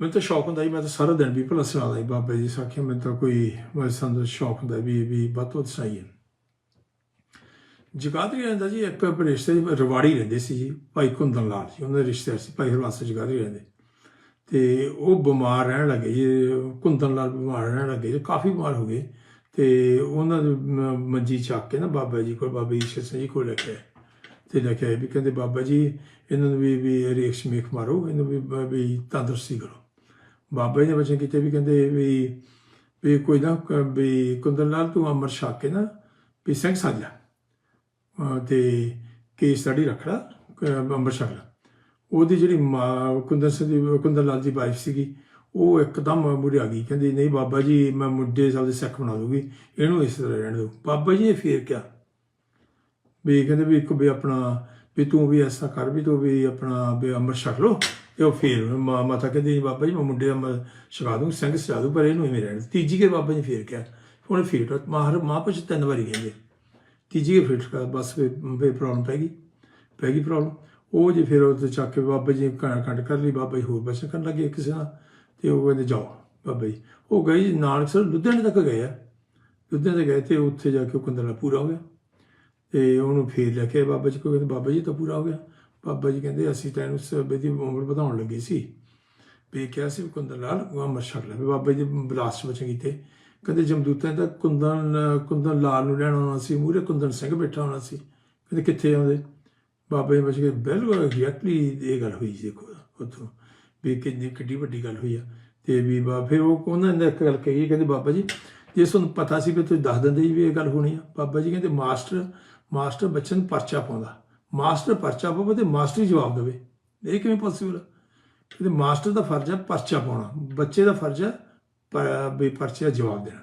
ਮੈਨੂੰ ਤਾਂ ਸ਼ੌਕ ਹੁੰਦਾ ਜੀ, ਮੈਂ ਤਾਂ ਸਾਰਾ ਦਿਨ ਵੀ ਭਲਾ ਸੁਣਾਦਾ ਜੀ, ਬਾਬੇ ਜੀ ਸਾਖੀ ਮੈਨੂੰ ਤਾਂ ਕੋਈ, ਮੈਂ ਸਾਨੂੰ ਸ਼ੌਕ ਹੁੰਦਾ ਵੀ ਵੀ ਵੱਧ ਤੋਂ ਵੱਧ ਸੁਣਾਈਏ। ਜਗਾਦਰੀ ਰਹਿੰਦਾ ਜੀ ਇੱਕ ਰਿਸ਼ਤੇ ਰਵਾੜੀ ਰਹਿੰਦੇ ਸੀ ਜੀ, ਭਾਈ ਕੁੰਦਨ ਲਾਲ ਜੀ, ਉਹਨਾਂ ਦੇ ਰਿਸ਼ਤੇਦਾਰ ਸੀ, ਭਾਈ ਹਰਵਾਸ ਜਗਾਦਰੀ ਰਹਿੰਦੇ ਤੇ ਉਹ ਬਿਮਾਰ ਰਹਿਣ ਲੱਗੇ ਜੀ, ਕੁੰਦਨ ਲਾਲ ਬਿਮਾਰ ਰਹਿਣ ਲੱਗੇ ਜੀ, ਕਾਫੀ ਬਿਮਾਰ ਹੋ ਗਏ। ਤੇ ਉਹਨਾਂ ਦੇ ਮੰਜੀ ਚੱਕ ਕੇ ਨਾ ਬਾਬਾ ਜੀ ਕੋਲ, ਬਾਬਾ ਈਸ਼ਰ ਸਿੰਘ ਜੀ ਕੋਲ ਲੈ ਕੇ ਆਏ। ਤੇ ਲੈ ਕੇ ਆਏ ਵੀ ਕਹਿੰਦੇ, ਬਾਬਾ ਜੀ, ਇਹਨਾਂ ਨੂੰ ਵੀ ਵੀ ਰੇਖ ਮੇਖ ਮਾਰੋ, ਇਹਨੂੰ ਵੀ ਵੀ ਤੰਦਰੁਸਤੀ ਕਰੋ। ਬਾਬਾ ਜੀ ਨੇ ਬਚਨ ਕੀਤੇ ਵੀ ਕਹਿੰਦੇ ਵੀ ਵੀ ਕੋਈ ਨਾ ਕ- ਵੀ ਕੁੰਦਨ ਲਾਲ ਤੂੰ ਅਮਰ ਛਕ ਕੇ ਨਾ ਵੀ ਸਿੰਘ ਸੱਜ। ਤੇ ਕੇਸ ਸਟੱਡੀ ਰੱਖਣਾ ਅੰਮ੍ਰਿਤ ਛਕ ਲਾ। ਉਹਦੀ ਜਿਹੜੀ ਮਾਂ ਕੁੰਦਰ ਸਿੰਘ ਦੀ ਕੁੰਦਰ ਲਾਲ ਦੀ ਵਾਈਫ ਸੀਗੀ, ਉਹ ਇੱਕਦਮ ਮੁੜੇ ਆ ਗਈ। ਕਹਿੰਦੀ, ਨਹੀਂ ਬਾਬਾ ਜੀ, ਮੈਂ ਮੁੰਡੇ ਸਾਹਿਬ ਦੇ ਸਿੱਖ ਬਣਾ ਦੂੰਗੀ ਇਹਨੂੰ ਇਸ ਤਰ੍ਹਾਂ ਰਹਿਣ ਦਿਓ। ਬਾਬਾ ਜੀ ਨੇ ਫੇਰ ਕਿਹਾ ਵੀ, ਕਹਿੰਦੇ ਵੀ ਇੱਕ ਵੀ ਆਪਣਾ ਵੀ ਤੂੰ ਵੀ ਐਸਾ ਕਰ ਵੀ ਤੂੰ ਵੀ ਆਪਣਾ ਵੀ ਅੰਮ੍ਰਿਤ ਛਕ ਲੋ ਤੇ ਉਹ ਫੇਰ ਮਾ- ਮਾਤਾ ਕਹਿੰਦੀ ਬਾਬਾ ਜੀ, ਮੈਂ ਮੁੰਡੇ ਅੰਮ੍ਰਿਤ ਛਕਾ ਦੂੰ, ਸਿੰਘ ਛਕਾ ਦੂੰ, ਪਰ ਇਹਨੂੰ ਇਵੇਂ ਰਹਿਣ ਤੀਜੀ ਕੇ ਬਾਬਾ ਜੀ ਨੇ ਫੇਰ ਕਿਹਾ, ਉਹਨੇ ਫੇਰ ਮਾਹਰ ਮਾਂ ਪੁੱਛ ਤਿੰਨ ਵਾਰੀ ਕਹਿੰਦੇ ਤੀਜੀ ਫਿਟ ਕਰ ਬਸ ਫੇ ਪ੍ਰੋਬਲਮ ਪੈ ਗਈ ਪੈ ਗਈ ਪ੍ਰੋਬਲਮ ਉਹ ਜੇ ਫਿਰ ਉਹ ਚੱਕ ਕੇ ਬਾਬਾ ਜੀ ਕ- ਕੱਟ ਕਰ ਲਈ, ਬਾਬਾ ਜੀ ਹੋਰ ਬਚਨ ਕਰਨ ਲੱਗੇ ਕਿਸੇ ਨਾਲ ਤੇ ਉਹ ਕਹਿੰਦੇ ਜਾਓ ਬਾਬਾ ਜੀ। ਉਹ ਗਏ ਜੀ ਨਾਨਕ ਸਰ ਲੁਧਿਆਣੇ ਤੱਕ ਗਏ ਆ। ਲੁਧਿਆਣੇ ਗਏ ਤੇ ਉੱਥੇ ਜਾ ਕੇ ਉਹ ਕੰਦਲਾ ਪੂਰਾ ਹੋ ਗਿਆ। ਤੇ ਉਹਨੂੰ ਫੇਰ ਲੈ ਕੇ ਬਾਬਾ ਜੀ ਕੋਲ ਕਹਿੰਦੇ ਬਾਬਾ ਜੀ ਤਾਂ ਪੂਰਾ ਹੋ ਗਿਆ। ਬਾਬਾ ਜੀ ਕਹਿੰਦੇ, ਅਸੀਂ ਤਾਂ ਇਹਨੂੰ ਸਭੇ ਦੀ ਉਮਰ ਵਧਾਉਣ ਲੱਗੇ ਸੀ। ਵੀ ਕਿਹਾ ਸੀ ਕੁੰਦਨ ਲਾਲ ਉਹ ਅਮਰ ਛਕ ਲੈ। ਵੀ ਬਾਬਾ ਜੀ ਬਲਾਸਟ ਬਚ ਕੀਤੇ ਕਹਿੰਦੇ, ਜਮਦੂਤਾਂ ਦਾ ਕੁੰਦਨ ਕੁੰਦਨ ਲਾਲ ਨੂੰ ਲੈਣ ਆਉਣਾ ਸੀ ਮੂਰੇ ਕੁੰਦਨ ਸਿੰਘ ਬੈਠਾ ਹੋਣਾ ਸੀ। ਕਹਿੰਦੇ, ਕਿੱਥੇ ਆਉਂਦੇ ਬਾਬਾ ਜੀ ਬਚ ਕੇ, ਬਿਲਕੁਲ ਐਗਜ਼ੈਕਟਲੀ ਇਹ ਗੱਲ ਹੋਈ ਸੀ ਦੇਖੋ ਉੱਥੋਂ, ਵੀ ਕਿੰਨੀ, ਕਿੱਡੀ ਵੱਡੀ ਗੱਲ ਹੋਈ ਆ। ਤੇ ਵੀ ਬਾ, ਫਿਰ ਉਹ ਉਹਨਾਂ ਨੇ ਇੱਕ ਗੱਲ ਕਹੀ, ਕਹਿੰਦੇ, ਬਾਬਾ ਜੀ, ਜੇ ਤੁਹਾਨੂੰ ਪਤਾ ਸੀ ਵੀ ਤੁਸੀਂ ਦੱਸ ਦਿੰਦੇ ਜੀ ਵੀ ਇਹ ਗੱਲ ਹੋਣੀ ਆ। ਬਾਬਾ ਜੀ ਕਹਿੰਦੇ, ਮਾਸਟਰ ਮਾਸਟਰ ਬੱਚੇ ਨੂੰ ਪਰਚਾ ਪਾਉਂਦਾ। ਮਾਸਟਰ ਪਰਚਾ ਪਾਵੇ ਤੇ ਮਾਸਟਰ ਹੀ ਜਵਾਬ ਦੇਵੇ। ਇਹ ਕਿਵੇਂ ਪੋਸੀਬਲ ਕਹਿੰਦੇ ਮਾਸਟਰ ਦਾ ਫਰਜ਼ ਹੈ ਪਰਚਾ ਪਾਉਣਾ। ਬੱਚੇ ਦਾ ਫਰਜ਼ ਹੈ ਵੀ ਪਰਚੇ ਦਾ ਜਵਾਬ ਦੇਣਾ।